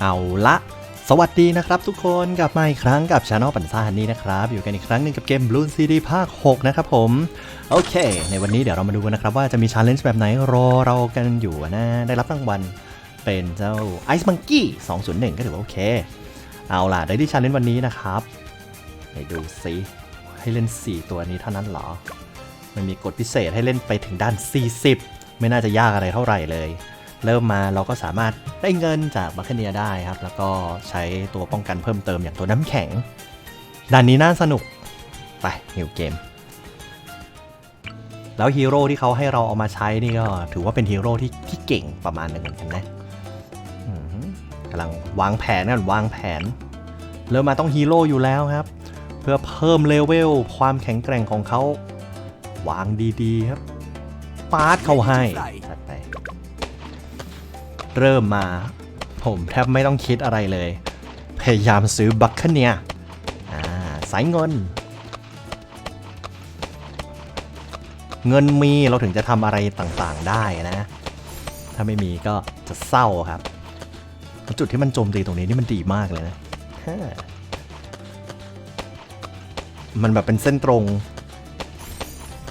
เอาละสวัสดีนะครับทุกคนกลับมาอีกครั้งกับช anel ปันซ่าฮันนี่นะครับ อยู่กันอีกครั้งหนึ่งกับเกม Blue CD ภาค 6 นะครับผม โอเค ในวันนี้เดี๋ยวเรามาดูกันนะครับ ว่าจะมีช l เลนจ์แบบไหนรอเรากันอยู่นะ ได้รับรางวัลเป็นเจ้า Ice Monkey 201 ก็ถือว่าโอเค เอาล่ะ ได้ที่ช l เลนจ์วันนี้นะครับไปดูซิให้เล่น 4 ตัวนี้เท่านั้นเหรอ มันมีกฎพิเศษให้เล่นไปถึงด้าน 40 ไม่น่าจะยากอะไรเท่าไหร่เลย เริ่มมาเราก็สามารถได้เงินจากบัคเนียได้ครับ แล้วก็ใช้ตัวป้องกันเพิ่มเติมอย่างตัวน้ำแข็งด่านนี้น่าสนุก ไปนิวเกม แล้วฮีโร่ที่เขาให้เราเอามาใช้นี่ก็ถือว่าเป็นฮีโร่ที่ที่เก่งประมาณหนึ่งเหมือนกันนะอือหือกำลังวางแผนกันวางแผน เริ่มมาต้องฮีโร่อยู่แล้วครับ เพื่อเพิ่มเลเวลความแข็งแกร่งของเขาวางดีๆครับปาดเขาให้จัดไป เริ่มมา ผมแทบไม่ต้องคิดอะไรเลย พยายามซื้อบัคเนียอ่าสายเงิน เงินมีเราถึงจะทำอะไรต่างๆได้นะ ถ้าไม่มีก็จะเศร้าครับจุดที่มันโจมตีตรงนี้นี่มันดีมากเลยนะฮะมันแบบเป็นเส้นตรง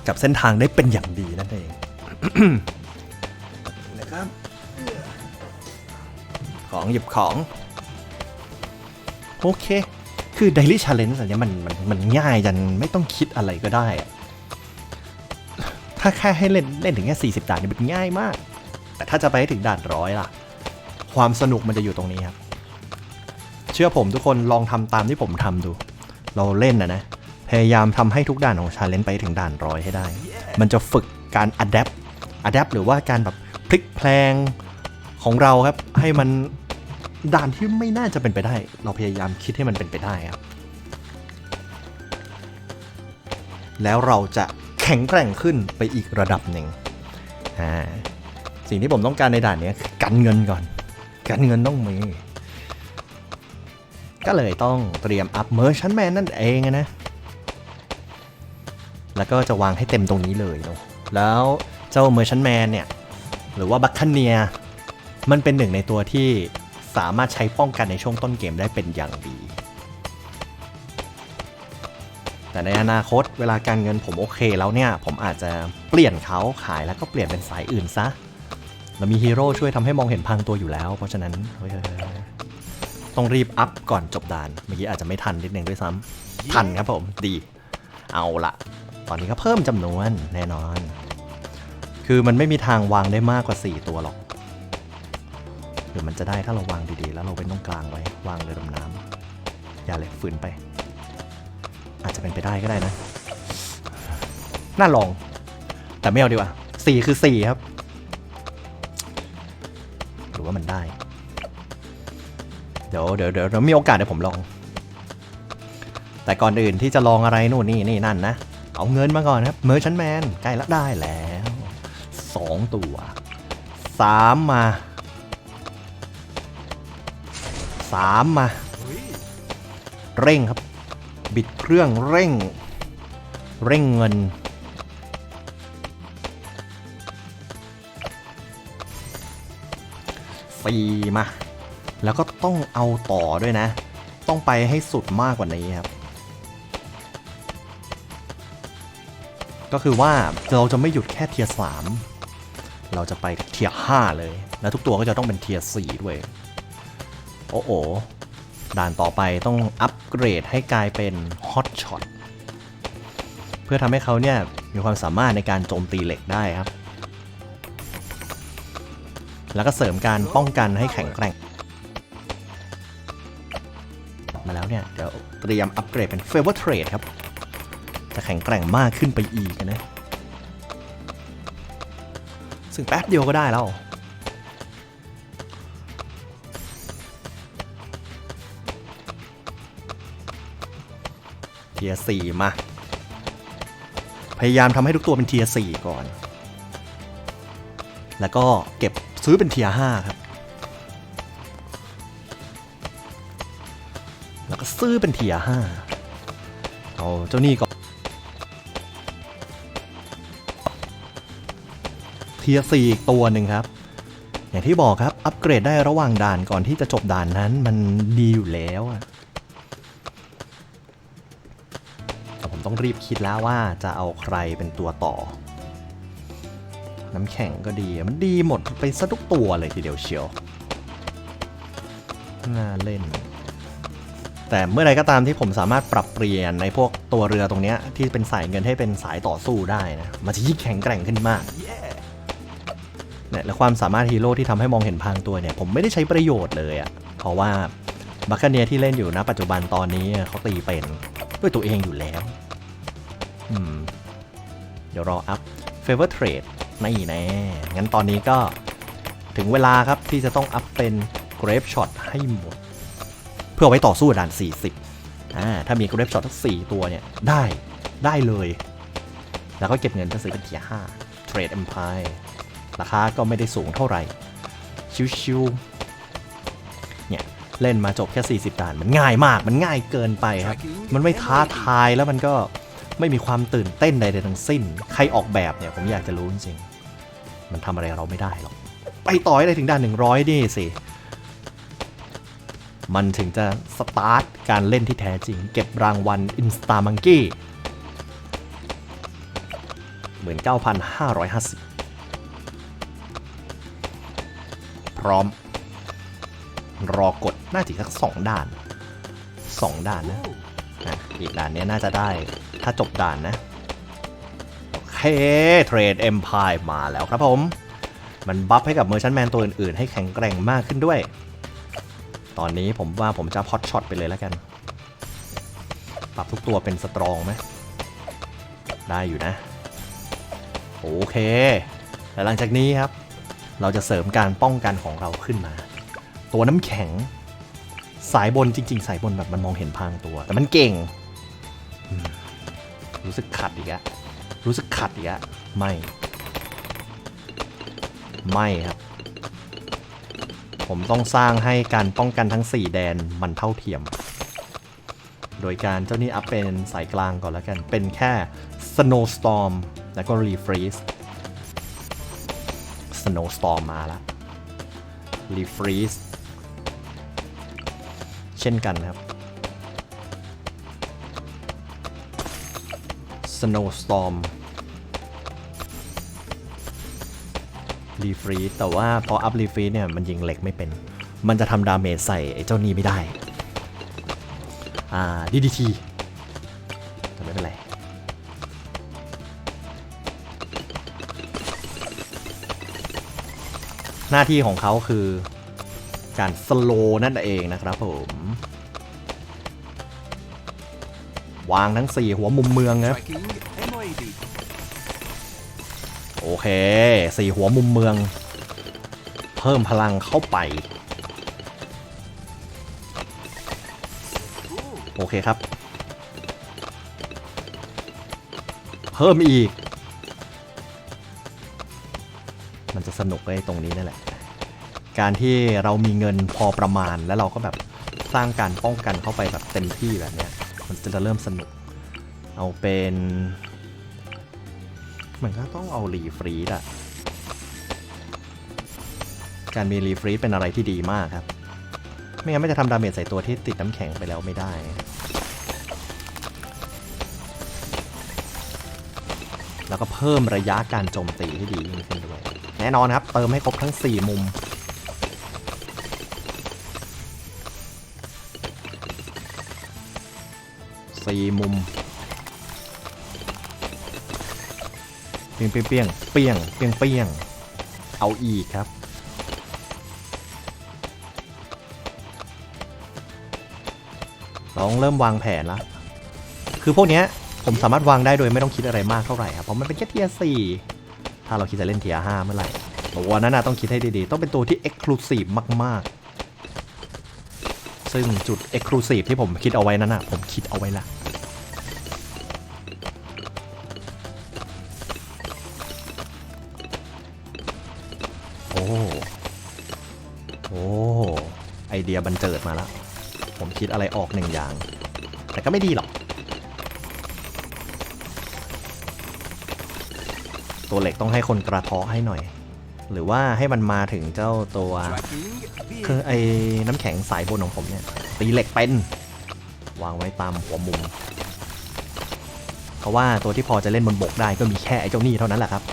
กับเส้นทางได้เป็นอย่างดีนั่นเอง ของหยิบของ โอเค คือ Daily Challenge อันนี้มันมันมันง่ายจนไม่ต้องคิดอะไรก็ได้อะถ้าแค่ให้เล่นเล่นถึงแค่ 40 ด่านนี่มันง่ายมาก แต่ถ้าจะไปถึงด่านร้อยล่ะ ความสนุกมันจะอยู่ตรงนี้ครับ เชื่อผมทุกคนลองทำตามที่ผมทำดู เราเล่นนะนะ พยายามทำให้ทุกด่านของชาเลนจ์ไปถึงด่านร้อยให้ได้ มันจะฝึกการ adapt adapt หรือว่าการแบบพลิกแพลงของเราครับ ให้มัน ด่านที่ไม่น่าจะเป็นไปได้ เราพยายามคิดให้มันเป็นไปได้ครับ แล้วเราจะแข็งแกร่งขึ้นไปอีกระดับหนึ่งอ่าสิ่งที่ผมต้องการในด่านนี้คือกันเงินก่อน กันเงินต้องมี ก็เลยต้องเตรียมอัพเมอร์ชันแมนนั่นเองนะ แล้วก็จะวางให้เต็มตรงนี้เลยเนาะแล้วเจ้าเมอร์ชันแมนเนี่ย หรือว่าบัคคเนียมันเป็นหนึ่งในตัวที่ สามารถใช้ป้องกันในช่วงต้นเกมได้เป็นอย่างดี แต่ในอนาคตเวลาการเงินผมโอเคแล้วเนี่ย ผมอาจจะเปลี่ยนเขาขายแล้วก็เปลี่ยนเป็นสายอื่นซะ เรามีฮีโร่ช่วยทำให้มองเห็นพังตัวอยู่แล้ว เพราะฉะนั้นต้องรีบอัพก่อนจบด่าน เมื่อกี้อาจจะไม่ทันนิดนึงด้วยซ้ำทันครับผมดี เอาละตอนนี้ก็เพิ่มจำนวนแน่นอน คือมันไม่มีทางวางได้มากกว่า 4 ตัวหรอก หรือมันจะได้ถ้าเราวางดีๆ แล้วเราเป็นตรงกลางไว้วางเรือดำน้ำอย่าเลยฝืนไป อาจจะเป็นไปได้ก็ได้นะ น่าลอง แต่ไม่เอาดีกว่าสี่คือสี่ครับ หรือว่ามันได้ เดี๋ยวเดี๋ยวเดี๋ยวเดี๋ยวมีโอกาสเดี๋ยวผมลอง แต่ก่อนอื่นที่จะลองอะไรนู่นนี่นี่นั่นนะ เอาเงินมาก่อนครับเมอร์ชันแมนใกล้ละได้แล้วสองตัวสามมา สามมา เร่งครับ บิดเครื่องเร่ง เร่งเงิน สี่มา แล้วก็ต้องเอาต่อด้วยนะ ต้องไปให้สุดมากกว่านี้ครับ ก็คือว่าเราจะไม่หยุดแค่เทียร์สามเราจะไปเทียร์ห้าเลย และทุกตัวก็จะต้องเป็นเทียร์สี่ด้วย โอ้โหด่านต่อไปต้องอัปเกรดให้กลายเป็นฮอตช็อตเพื่อทำให้เขาเนี่ยมีความสามารถในการโจมตีเหล็กได้ครับ แล้วก็เสริมการป้องกันให้แข็งแกร่ง มาแล้วเนี่ย เดี๋ยวเตรียมอัปเกรดเป็น Favor Trade ครับ จะแข็งแกร่งมากขึ้นไปอีกนะ ซึ่งแป๊บเดียวก็ได้แล้ว เทียสี่มา พยายามทำให้ทุกตัวเป็นเทียสี่ก่อน แล้วก็เก็บซื้อเป็นเทียห้าครับ แล้วก็ซื้อเป็นเทียห้าเอาเจ้านี่ก่อน เทียสี่อีกตัวหนึ่งครับ อย่างที่บอกครับ อัปเกรดได้ระหว่างด่านก่อนที่จะจบด่านนั้นมันดีอยู่แล้วอะ ต้องรีบคิดแล้วว่าจะเอาใครเป็นตัวต่อ น้ำแข็งก็ดีมันดีหมดไปซะทุกตัวเลยทีเดียวเชียวน่าเล่น แต่เมื่อไรก็ตามที่ผมสามารถปรับเปลี่ยนในพวกตัวเรือตรงนี้ที่เป็นสายเงินให้เป็นสายต่อสู้ได้นะมันจะยิ่งแข็งแกร่งขึ้นมากเนี่ยและความสามารถฮีโร่ที่ทำให้มองเห็นพางตัวเนี่ย ผมไม่ได้ใช้ประโยชน์เลยอะ่ะเพราะว่าบัคเนียที่เล่นอยู่นะปัจจุบันตอนนี้เขาตีเป็นด้วยตัวเองอยู่แล้ว เดี๋ยวรออัพ Favor Trade ไม่แน่ งั้นตอนนี้ก็ถึงเวลาครับที่จะต้องอัพเป็น Grave Shot ให้หมด เพื่อไว้ต่อสู้ด่าน 40อ่าถ้ามี Grave Shot ทั้ง 4 ตัวเนี่ย ได้ได้เลย แล้วก็เก็บเงินจะซื้อเป็นเทียร์5 Trade Empire ราคาก็ไม่ได้สูงเท่าไหร่ ชิวๆเนี่ยเล่นมาจบแค่ 40 ด่าน มันง่ายมาก มันง่ายเกินไปครับ มันไม่ท้าทายแล้วมันก็ ไม่มีความตื่นเต้นใดๆทั้งสิ้น ใครออกแบบเนี่ยผมอยากจะรู้จริงๆ มันทำอะไรเราไม่ได้หรอก ไปต่อให้ได้ถึงด่าน 100นี่สิ มันถึงจะสตาร์ทการเล่นที่แท้จริง เก็บรางวัล Insta Monkey 19,550 พร้อม รอกดน่าจะสักสองด่าน2ด่านนะอีกด่านนี้น่าจะได้ ถ้าจบด่านนะ โอเคเทรดเอ็มพายมาแล้วครับผม มันบัฟให้กับเมอร์ชันแมนตัวอื่นๆ ให้แข็งแกร่งมากขึ้นด้วย ตอนนี้ผมว่าผมจะพอตช็อตไปเลยแล้วกัน ปรับทุกตัวเป็นสตรองไหมได้อยู่นะ โอเคแต่หลังจากนี้ครับ เราจะเสริมการป้องกันของเราขึ้นมา ตัวน้ำแข็ง สายบนจริง ๆ สายบนแบบมันมองเห็นพรางตัว แต่มันเก่ง รู้สึกขัดอีกอะรู้สึกขัดอีกอะไม่ ไม่ครับ ผมต้องสร้างให้การป้องกันทั้ง 4 แดนมันเท่าเทียม โดยการเจ้านี้อัพเป็นสายกลางก่อนแล้วกัน เป็นแค่ Snowstorm แล้วก็ Refreeze Snowstorm มาแล้ว Refreeze เช่นกันครับ Snowstorm รีฟรีแต่ว่าพออัพรีฟรีเนี่ยมันยิงเหล็กไม่เป็น มันจะทำดาเมจใส่ไอ้เจ้านี้ไม่ได้ อ่า DDT แต่ไม่เป็นไร หน้าที่ของเขาคือการสโลนั่นเองนะครับผม วางทั้ง 4 หัวมุมเมืองครับโอเคสี่หัวมุมเมือง เพิ่มพลังเข้าไป โอเคครับ เพิ่มอีก มันจะสนุกไอ้ตรงนี้นั่นแหละ การที่เรามีเงินพอประมาณแล้วเราก็แบบสร้างการป้องกันเข้าไปแบบเต็มที่แบบเนี้ย มันจะเริ่มสนุก เอาเป็นมันก็ต้องเอารีฟรีดอะการมีรีฟรีดเป็นอะไรที่ดีมากครับ ไม่งั้นไม่จะทำดาเมจใส่ตัวที่ติดน้ำแข็งไปแล้วไม่ได้แล้วก็เพิ่มระยะการโจมตีให้ดีขึ้นด้วย แน่นอนครับ เติมให้ครบทั้ง 4 มุม สี่มุม เปียงเปียงเปียงเปียงเปียงเปียงเอาอีกครับ ต้องเริ่มวางแผนละคือพวกเนี้ยผมสามารถวางได้โดยไม่ต้องคิดอะไรมากเท่าไหร่ครับ เพราะมันเป็นแค่เทียสี่ถ้าเราคิดจะเล่นเทียห้าเมื่อไหร่ตัวนั้นนะต้องคิดให้ดีๆ ต้องเป็นตัวที่ Exclusive มากๆ ซึ่งจุด Exclusive ที่ผมคิดเอาไว้นั้นนะผมคิดเอาไว้ละ โอ้ไอเดียบันเจิดมาแล้ว ผมคิดอะไรออกหนึ่งอย่าง แต่ก็ไม่ดีหรอก ตัวเหล็กต้องให้คนกระเทาะให้หน่อย หรือว่าให้มันมาถึงเจ้าตัวคือไอ้น้ำแข็งสายบนของผมเนี่ย ตีเหล็กเป็น วางไว้ตามหัวมุม เพราะว่าตัวที่พอจะเล่นบนบกได้ก็มีแค่ไอ้เจ้านี่เท่านั้นแหละครับ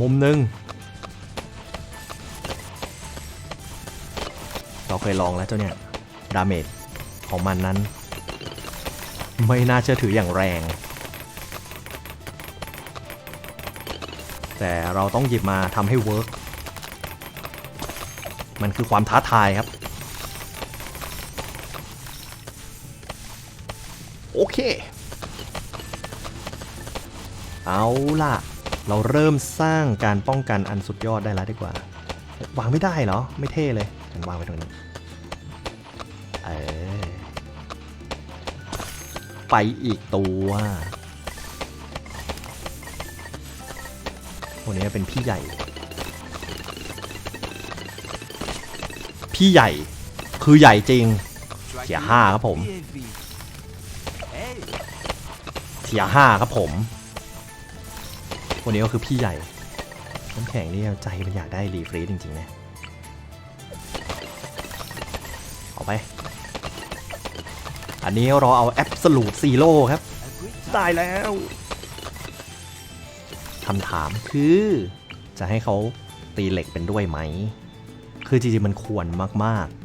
มุมหนึ่งเราเคยลองแล้วเจ้าเนี่ย ดาเมจของมันนั้น ไม่น่าเชื่อถืออย่างแรง แต่เราต้องหยิบมาทำให้เวิร์กมันคือความท้าทายครับ โอเค เอาล่ะ เราเริ่มสร้างการป้องกันอันสุดยอดได้แล้วดีกว่า วางไม่ได้เหรอ ไม่เท่เลยฉันวางไว้ตรงนี้เออไปอีกตัวคนนี้เป็นพี่ใหญ่ พี่ใหญ่คือใหญ่จริง เสียห้าครับผมเทียห้าครับผม คนนี้ก็คือพี่ใหญ่น้ำแข็งนี่ใจมันอยากได้รีฟรีจริงๆนะเอาไป อันนี้รอเอาแอ s ส l u t e Zero ครับ a great ได้แล้วคำถามคือ จะให้เขาตีเหล็กเป็นด้วยไหม คือจริงๆมันควรมากๆ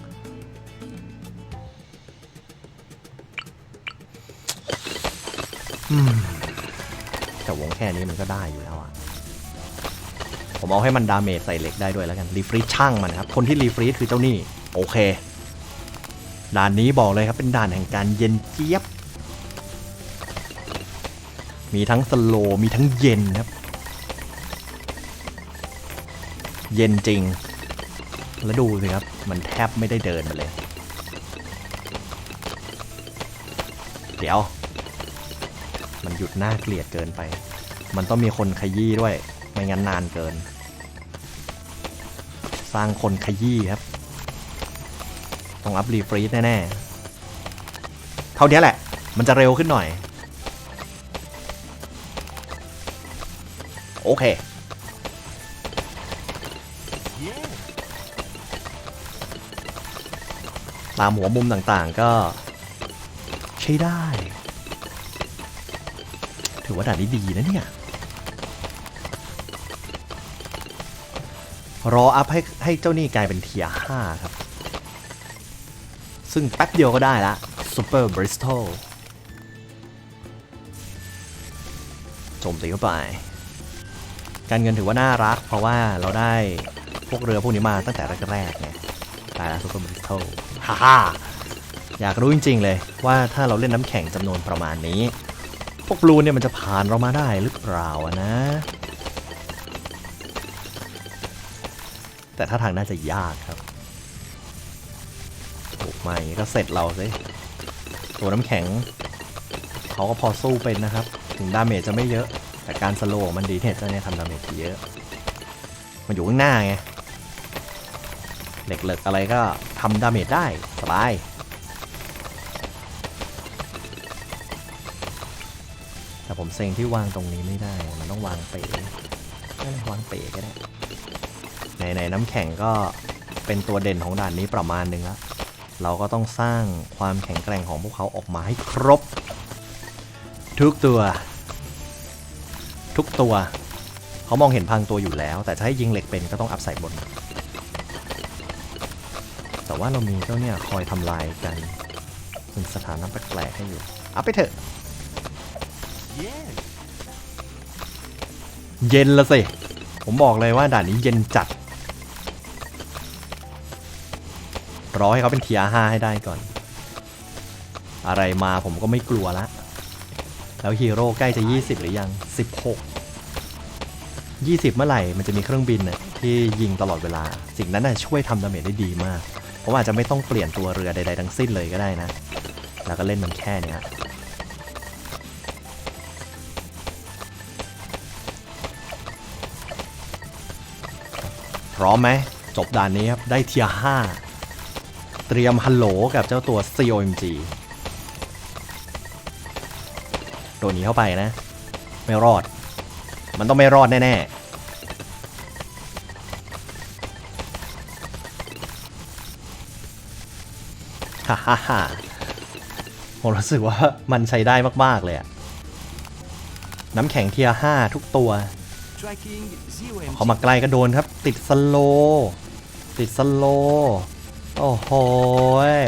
อืม แต่วงแค่นี้มันก็ได้อยู่แล้วอะผมเอาให้มันดาเมจใส่เหล็กได้ด้วยแล้วกันรีฟรีช่างมันครับ คนที่รีฟรีคือเจ้านี่ โอเค ด่านนี้บอกเลยครับ เป็นด่านแห่งการเย็นเจี๊ยบ มีทั้งสโลมีทั้งเย็นครับ เย็นจริง แล้วดูสิครับ มันแทบไม่ได้เดินมาเลย เดี๋ยว มันหยุดหน้าเกลียดเกินไป มันต้องมีคนขยี้ด้วย ไม่งั้นนานเกิน สร้างคนขยี้ครับ ต้องอัพรีฟรีดแน่ๆ เท่านี้แหละ มันจะเร็วขึ้นหน่อย โอเคตามหัวมุมต่างๆก็ใช้ได้ ถือว่าด่านนี้ดีนะเนี่ย รออัพให้ให้เจ้านี่กลายเป็นเทียห้าครับ ซึ่งแป๊บเดียวก็ได้ละ Super Bristol โจมตีเข้าไป การเงินถือว่าน่ารัก เพราะว่าเราได้พวกเรือพวกนี้มาตั้งแต่แรกๆไงตายแล้วซูเปอร์บริสโตฮ่าฮ่าอยากรู้จริง ๆ เลยว่าถ้าเราเล่นน้ำแข็งจำนวนประมาณนี้ พวกบลูเนี่ยมันจะผ่านเรามาได้หรือเปล่านะ แต่ถ้าทางน่าจะยากครับถูกไหมก็เสร็จเราสิตัวน้ำแข็งเขาก็พอสู้เป็นนะครับ ถึงดาเมจจะไม่เยอะ แต่การสโลว์มันดีเนี่ยเจ้าเนี่ยทำดาเมจเยอะ มันอยู่ข้างหน้าไงเหล็กเหล็กอะไรก็ทำดาเมจได้สบายแต่ผมเซ็งที่วางตรงนี้ไม่ได้ มันต้องวางเป๋ไม่ได้วางเป๋ก็ได้ ในในน้ำแข็งก็เป็นตัวเด่นของด่านนี้ประมาณหนึ่งแล้วเราก็ต้องสร้างความแข็งแกร่งของพวกเขาออกมาให้ครบ ทุกตัว ทุกตัว เขามองเห็นพังตัวอยู่แล้ว แต่จะให้ยิงเหล็กเป็นก็ต้องอัพใส่บน แต่ว่าเรามีเจ้าเนี่ยคอยทำลายกันเป็นสถานะแปลกๆให้อยู่อัพไปเถอะ Yeah. เย็นละสิ ผมบอกเลยว่าด่านนี้เย็นจัด รอให้เขาเป็นเทียห้าให้ได้ก่อน อะไรมาผมก็ไม่กลัวละ แล้วฮีโร่ใกล้จะ 20 หรือยัง 16 20 เมื่อไหร่มันจะมีเครื่องบินน่ะที่ยิงตลอดเวลา สิ่งนั้นน่ะช่วยทำดาเมจได้ดีมาก ผมอาจจะไม่ต้องเปลี่ยนตัวเรือใดๆทั้งสิ้นเลยก็ได้นะ แล้วก็เล่นมันแค่นี้ยพร้อมไหมจบด่านนี้ครับ ได้เทียห้า เตรียมฮัลโหลกับเจ้าตัว COMG ตัวนี้เข้าไปนะ ไม่รอด มันต้องไม่รอดแน่ๆ ฮ่าฮ่าฮ่าผมรู้สึกว่ามันใช้ได้มาก ๆ เลยอะน้ำแข็งเทียร์5ทุกตัว Tracking zero MG. เขามาไกลก็โดนครับ ติดสโลว์ติดสโลว์ โอ้โห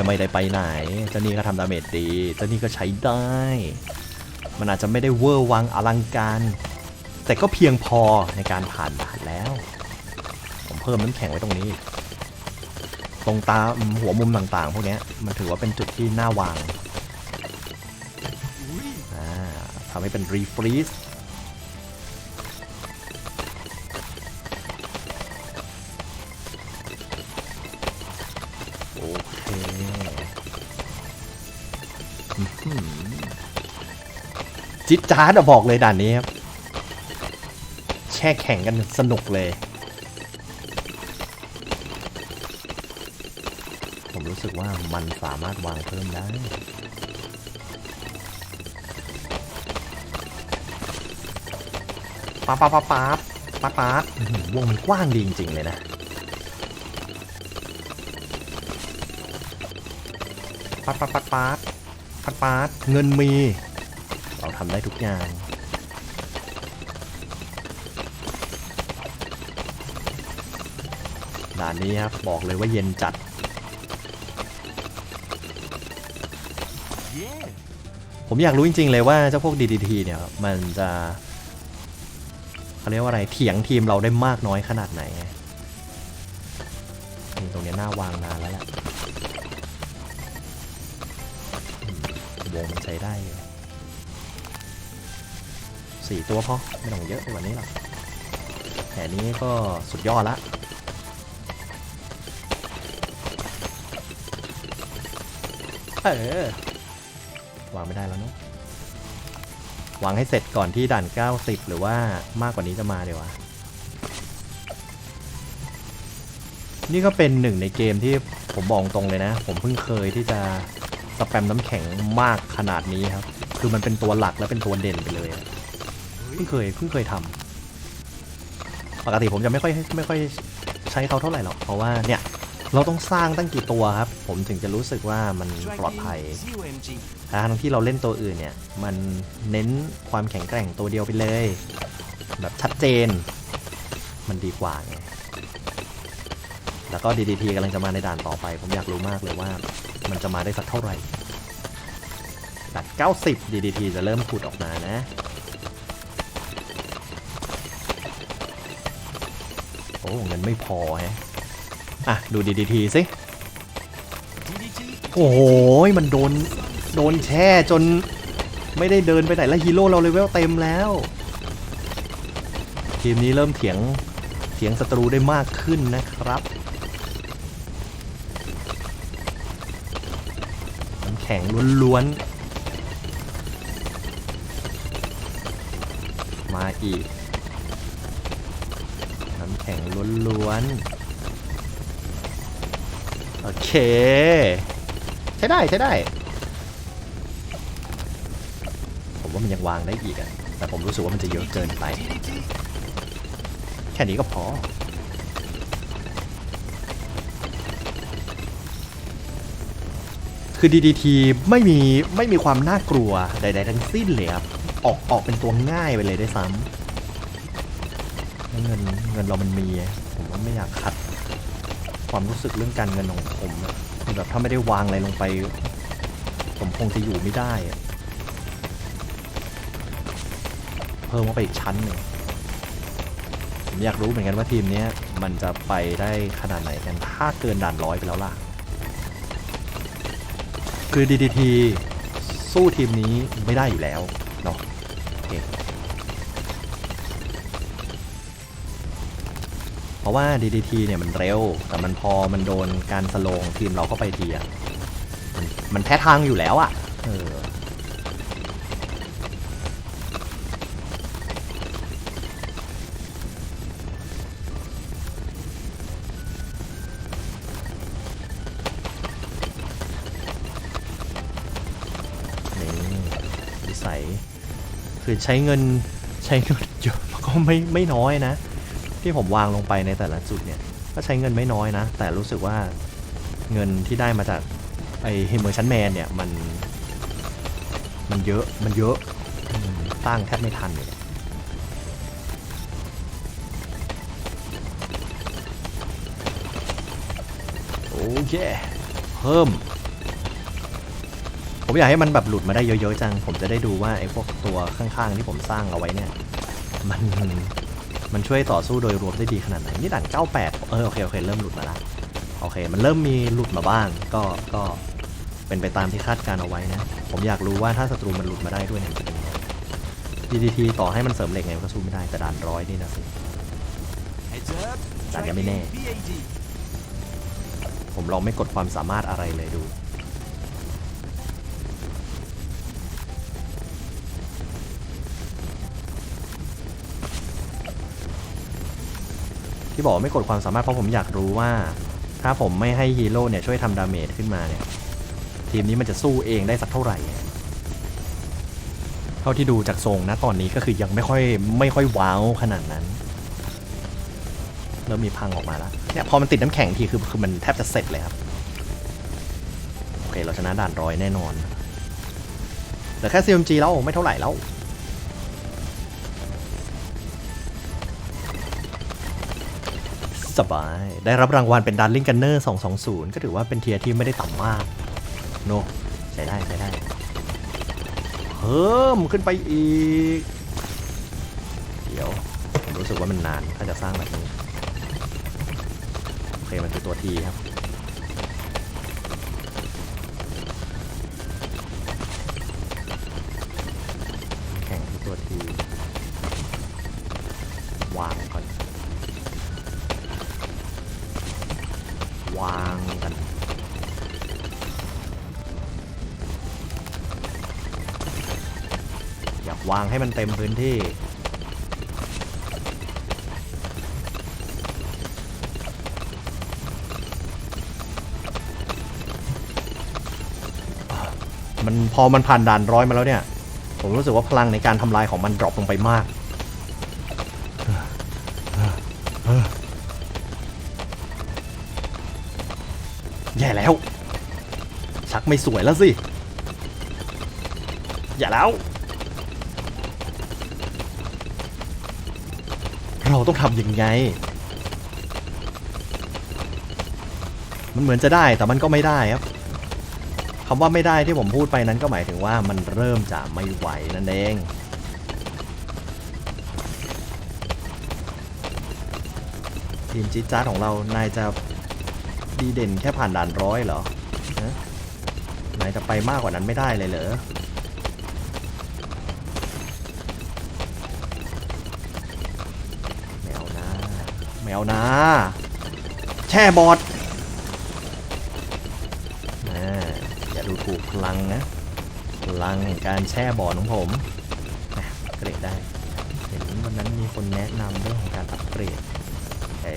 ไม่ได้ไปไหนเจ้านี่ก็ทำดาเมจดีเจ้านี่ก็ใช้ได้ มันอาจจะไม่ได้เวอร์วังอลังการ แต่ก็เพียงพอในการผ่านด่านแล้ว ผมเพิ่มน้ำแข็งไว้ตรงนี้ ตรงตาหัวมุมต่างๆ พวกนี้มันถือว่าเป็นจุดที่น่าวางอ่าทำให้เป็นรีฟรีซ จิตจาร์ดบอกเลยด่านนี้ครับ แช่แข่งกันสนุกเลย ผมรู้สึกว่ามันสามารถวางเพิ่มได้ป๊าป๊าป๊าป๊าป๊าป๊าวงมันกว้างดีจริง ๆ เลยนะป๊าป๊าป๊าป๊า ปาป๊าเงินมี เราทำได้ทุกอย่าง ด่านนี้ครับ บอกเลยว่าเย็นจัด Yeah. ผมอยากรู้จริง ๆ เลยว่าเจ้าพวก DDT เนี่ย มันจะเขาเรียกว่าอะไรเถียงทีมเราได้มากน้อยขนาดไหนตรงนี้น่าวางนานแล้วแหละ วงมันใช้ได้เลยสี่ตัวพอไม่ต้องเยอะกว่านี้หรอกแค่นี้ก็สุดยอดละเออวางไม่ได้แล้วเนาะวางให้เสร็จก่อนที่ด่าน 90 หรือว่ามากกว่านี้จะมาเดี๋ยววะนี่ก็เป็นหนึ่งในเกมที่ผมบอกตรงเลยนะ ผมเพิ่งเคยที่จะ สแปมน้ำแข็งมากขนาดนี้ครับ คือมันเป็นตัวหลักและเป็นตัวเด่นไปเลยเพิ่งเคยเพิ่งเคยทำปกติผมจะไม่ค่อยไม่ค่อยใช้เขาเท่าไหร่หรอกเพราะว่าเนี่ยเราต้องสร้างตั้งกี่ตัวครับ ผมถึงจะรู้สึกว่ามันปลอดภัยทั้งที่เราเล่นตัวอื่นเนี่ย มันเน้นความแข็งแกร่งตัวเดียวไปเลย แบบชัดเจน มันดีกว่าไงแล้วก็ DDT กำลังจะมาในด่านต่อไป ผมอยากรู้มากเลยว่า มันจะมาได้สักเท่าไหร่ด่าน90 DDT จะเริ่มผุดออกมานะ โอ้เงินไม่พอแฮะอะ ดู DDT สิ โอ้โห มันโดน โดนแช่จนไม่ได้เดินไปไหนแล้วฮีโร่เราเลเวลเต็มแล้ว ทีมนี้เริ่มเถียงเถียงศัตรูได้มากขึ้นนะครับ น้ำแข็งล้วนๆ มาอีก น้ำแข็งล้วนๆ โอเค ใช้ได้ใช้ได้ ผมว่ามันยังวางได้อีกอะแต่ผมรู้สึกว่ามันจะเยอะเกินไป แค่นี้ก็พอ คือ DDT ไม่มีไม่มีความน่ากลัวใดๆทั้งสิ้นเลยครับ ออกออกเป็นตัวง่ายไปเลยได้วยซ้ำแล้วเงินเงินเรามันมี ผมว่าไม่อยากคัด ความรู้สึกเรื่องการเงินของผมอะคือแบบถ้าไม่ได้วางอะไรลงไป ผมคงจะอยู่ไม่ได้อะเพิ่มเข้าไปอีกชั้นหนึ่งผมอยากรู้เหมือนกันว่าทีมเนี้ยมันจะไปได้ขนาดไหนกันถ้าเกินด่านร้อยไปแล้วล่ะ คือ DDT สู้ทีมนี้ไม่ได้อยู่แล้วเนาะเพราะว่า DDT เนี่ยมันเร็ว แต่มันพอมันโดนการสโลงทีมเราเข้าไปทีอะมันมันแพ้ทางอยู่แล้วอะเออ คือใช้เงินใช้เงินเยอะแล้วก็ไม่ไม่น้อยนะ ที่ผมวางลงไปในแต่ละจุดเนี่ยก็ใช้เงินไม่น้อยนะ แต่รู้สึกว่าเงินที่ได้มาจากไอเฮมเมอร์ชันแมนเนี่ยมันมันเยอะมันเยอะอตั้งแทบไม่ทันเลยโอเคเพิ่ม อยากให้มันแบบหลุดมาได้เยอะๆจัง ผมจะได้ดูว่าไอ้พวกตัวข้างๆที่ผมสร้างเอาไว้เนี่ย มันมันช่วยต่อสู้โดยรวมได้ดีขนาดไหนนี่ด่าน98 เออโอเคโอเคเริ่มหลุดมาละโอเค มันเริ่มมีหลุดมาบ้าง ก็ก็เป็นไปตามที่คาดการเอาไว้นะ ผมอยากรู้ว่าถ้าศัตรูมันหลุดมาได้ด้วยเนี่ยมันจะเป็นยังไง DDT ต่อให้มันเสริมเหล็กไงก็สู้ไม่ได้แต่ด่านร้อยนี่นะสิ Heads up. Dagger Tracking mine. BAD. ผมลองไม่กดความสามารถอะไรเลยดู ที่บอกไม่กดความสามารถเพราะผมอยากรู้ว่า ถ้าผมไม่ให้ฮีโร่เนี่ยช่วยทำดาเมจขึ้นมาเนี่ยทีมนี้มันจะสู้เองได้สักเท่าไหร่ เท่าที่ดูจากทรงนะตอนนี้ก็คือยังไม่ค่อยไม่ค่อยว้าวขนาดนั้นเริ่มมีพังออกมาแล้วเนี่ยพอมันติดน้ำแข็งทีคือคือมันแทบจะเสร็จเลยครับโอเคเราชนะด่านร้อยแน่นอนเหลือแค่ CMG แล้วไม่เท่าไหร่แล้ว สบาย ได้รับรางวัลเป็นดันลิงกันเนอร์220 ก็ถือว่าเป็นเทียร์ที่ไม่ได้ต่ำมากโนใช้ได้ใช้ได้ เพิ่มขึ้นไปอีก เดี๋ยว ผมรู้สึกว่ามันนานถ้าจะสร้างแบบนี้ โอเค มันคือตัวทีครับ แข่งคือตัวที วางก่อน วางกันอยากวางให้มันเต็มพื้นที่ มันพอมันผ่านด่านร้อยมาแล้วเนี่ย ผมรู้สึกว่าพลังในการทำลายของมันดรอปลงไปมาก ไม่สวยแล้วสิ อย่าแล้ว เราต้องทำยังไง มันเหมือนจะได้แต่มันก็ไม่ได้ครับคำว่าไม่ได้ที่ผมพูดไปนั้นก็หมายถึงว่ามันเริ่มจะไม่ไหวนั่นเองทีมจิ๊จ้าของเรา นายจะดีเด่นแค่ผ่านด่านร้อยเหรอายจะไปมากกว่านั้นไม่ได้เลยเหรอไม่เอานะไม่เอานะแช่บอดอ่าอย่าดูถูกพลังนะพลังแห่งการแช่บอดของผมอะอัปเกรดได้ เห็นวันนั้นมีคนแนะนำเรื่องของการอัปเกรด เอ๊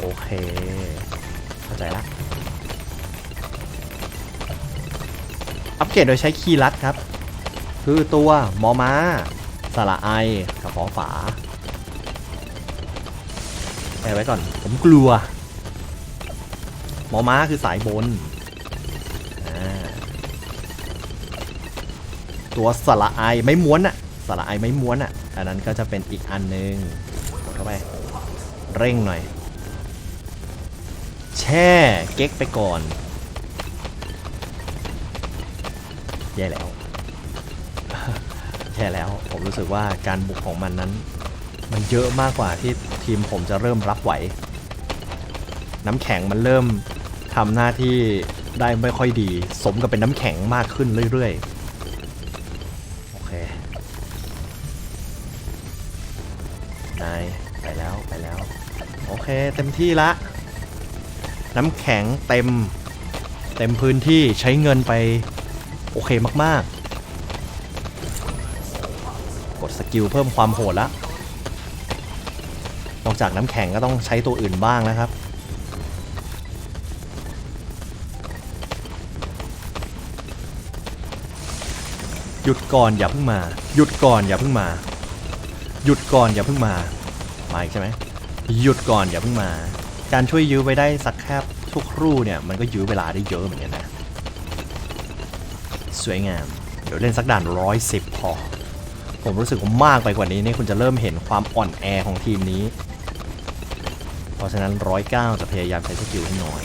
โอเค เข้าใจละ อัป เกรดโดยใช้คีย์ลัดครับ คือตัวมอม้าสระไอกับฟอฝาแปะไว้ก่อน ผมกลัวมอม้าคือสายบน ตัวสระไอไม่ม้วนอะสระไอไม่ม้วนอะอันนั้นก็จะเป็นอีกอันหนึ่งกดเข้าไป เร่งหน่อย แช่เก๊กไปก่อน แย่แล้ว แย่แล้ว ผมรู้สึกว่าการบุกของมันนั้น มันเยอะมากกว่าที่ทีมผมจะเริ่มรับไหว น้ำแข็งมันเริ่มทำหน้าที่ได้ไม่ค่อยดี สมกับเป็นน้ำแข็งมากขึ้นเรื่อยๆ โอเคนายไปแล้วไปแล้ว โอเคเต็มที่ละ น้ำแข็งเต็ม เต็มพื้นที่ใช้เงินไป โอเคมากๆ กดสกิลเพิ่มความโหดละ นอกจากน้ำแข็งก็ต้องใช้ตัวอื่นบ้างนะครับ หยุดก่อนอย่าเพิ่งมา หยุดก่อนอย่าเพิ่งมา หยุดก่อนอย่าเพิ่งมา มาอีกใช่ไหมหยุดก่อนอย่าเพิ่งมา การช่วยยื้อไว้ได้สักแค่ทุกครู่เนี่ยมันก็ยื้อเวลาได้เยอะเหมือนกันนะ สวยงาม เดี๋ยวเล่นสักด่านร้อยสิบพอ ผมรู้สึกว่ามากไปกว่านี้เนี่ยคุณจะเริ่มเห็นความอ่อนแอของทีมนี้ เพราะฉะนั้นร้อยเก้าจะพยายามใช้สกิลให้น้อย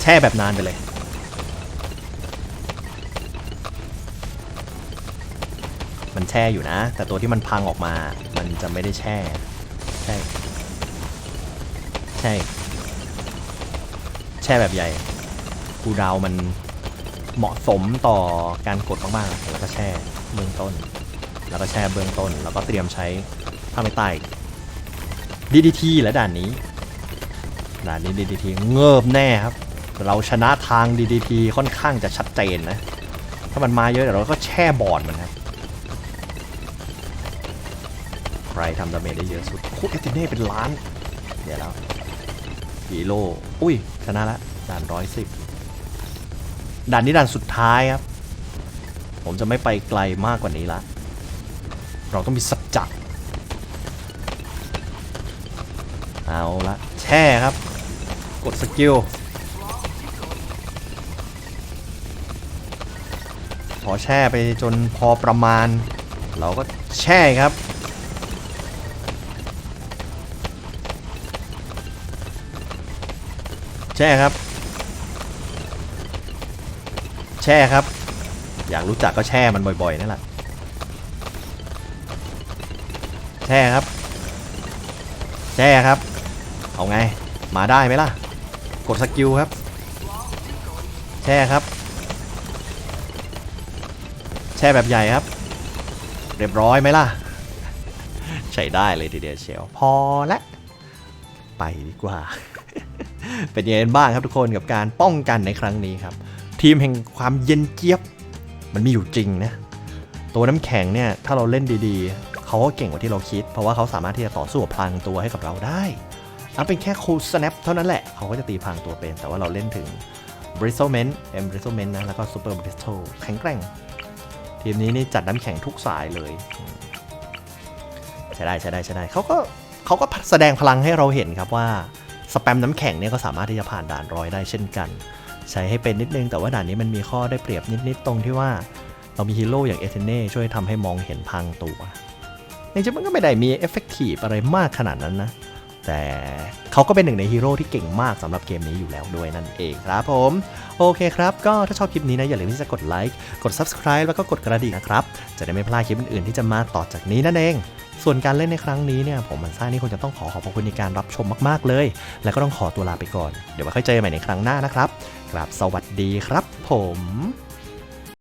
แช่แบบนานไปเลยมันแช่อยู่นะ แต่ตัวที่มันพังออกมา มันจะไม่ได้แช่ ใช่ ใช่ แช่แบบใหญ่ กูดาวมัน เหมาะสมต่อการกดมากๆ แล้วก็แช่เบื้องต้น แล้วก็แช่เบื้องต้น แล้วก็เตรียมใช้ผ้าไม่ใต้ DDT และด่านนี้ ด่านนี้ DDT เงิบแน่ครับ เราชนะทาง DDT ค่อนข้างจะชัดเจนนะ ถ้ามันมาเยอะเดี๋ยวเราก็แช่บอร์ดมันครับ ใครทำดาเมจได้เยอะสุดคูเอติเน่เป็นล้าน เดี๋ยวแล้วฮีโร่อุ้ย ชนะละด่านร้อยสิบ ด่านนี้ด่านสุดท้ายครับ ผมจะไม่ไปไกลมากกว่านี้ละ เราต้องมีสัจจะเอาละแช่ครับ กดสกิล พอแช่ไปจนพอประมาณ เราก็แช่ครับแช่ครับ แช่ครับ อยากรู้จักก็แช่มันบ่อยๆนั่นแหละแช่ครับ แช่ครับ เอาไง มาได้ไหมล่ะ กดสกิลครับ แช่ครับ แช่แบบใหญ่ครับ เรียบร้อยไหมล่ะ ใช้ได้เลยทีเดียวเชียว พอละ ไปดีกว่า เป็นยังไงบ้างครับทุกคนกับการป้องกันในครั้งนี้ครับ ทีมแห่งความเย็นเจี๊ยบ มันมีอยู่จริงนะ ตัวน้ำแข็งเนี่ย ถ้าเราเล่นดีๆ เขาก็เก่งกว่าที่เราคิด เพราะว่าเขาสามารถที่จะต่อสู้กับพลังตัวให้กับเราได้เอาเป็นแค่คูลสแนปเท่านั้นแหละ เขาก็จะตีพลังตัวเป็น แต่ว่าเราเล่นถึง b r i s t l e m e n t M b r i s t l e m e n t นะ แล้วก็ Super b r i s t l e แข็งแกร่ง ทีมนี้นี่จัดน้ำแข็งทุกสายเลย ใช้ได้ใช้ได้ใช้ได้เขาก็เขาก็แสดงพลังให้เราเห็นครับว่า สแปมน้ำแข็งเนี่ยก็สามารถที่จะผ่านด่านร้อยได้เช่นกัน ใช้ให้เป็นนิดนึง แต่ว่าด่านนี้มันมีข้อได้เปรียบนิดๆตรงที่ว่า เรามีฮีโร่อย่างเอเทเน่ช่วยทำให้มองเห็นพังตัวจริงมันก็ไม่ได้มีเอฟเฟกตีฟอะไรมากขนาดนั้นนะ แต่เขาก็เป็นหนึ่งในฮีโร่ที่เก่งมากสำหรับเกมนี้อยู่แล้วด้วยนั่นเองครับผม โอเคครับ ก็ถ้าชอบคลิปนี้นะ อย่าลืมที่จะกดไลค์กด Subscribe แล้วก็กดกระดิ่งนะครับ จะได้ไม่พลาดคลิปอื่นๆที่จะมาต่อจากนี้นั่นเอง ส่วนการเล่นในครั้งนี้เนี่ย ผมมันซ่านี่คงจะต้องขอขอบคุณในการรับชมมากๆเลย แล้วก็ต้องขอตัวลาไปก่อน เดี๋ยวไว้ค่อยเจอกันใหม่ในครั้งหน้านะครับ กราบสวัสดีครับผม